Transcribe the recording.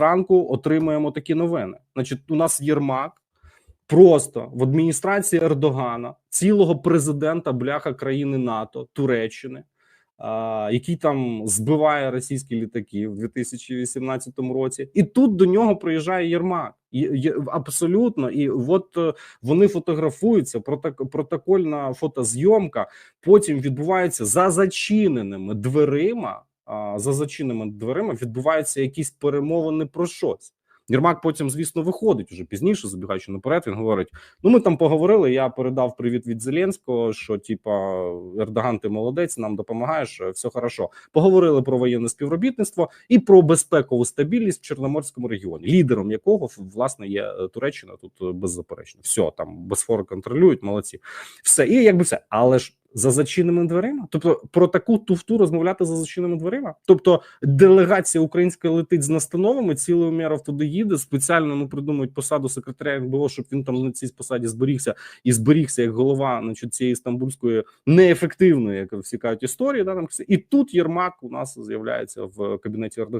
ранку отримуємо такі новини. Значить, у нас Єрмак просто в адміністрації Ердогана, цілого президента бляха країни НАТО, Туреччини, а, який там збиває російські літаки в 2018 році, і тут до нього приїжджає Єрмак. І, є- абсолютно, і от е, вони фотографуються. проток- протокольна фотозйомка потім відбувається за зачиненими дверима. За зачиненими дверима відбуваються якісь перемовини про щось. Єрмак потім, звісно, виходить уже пізніше, забігаючи наперед. Він говорить: ну, ми там поговорили. Я передав привіт від Зеленського, що типа Ердоган, ти молодець, нам допомагаєш, все хорошо. Поговорили про воєнне співробітництво і про безпекову стабільність в Чорноморському регіоні, лідером якого власне є е, Туреччина. Тут е, беззаперечно. Все там Босфор контролюють, молодці. Все, і якби все, але ж. За зачиненими дверима, тобто про таку туфту розмовляти за зачиненими дверима. Тобто делегація українська летить з настановами, цілою міров туди їде. Спеціально ну придумують посаду секретаря НБО, щоб він там на цій посаді зберігся і зберігся як голова значить, цієї стамбульської неефективної, як всі кажуть, історії. Да, там і тут Єрмак у нас з'являється в кабінеті Ердогана.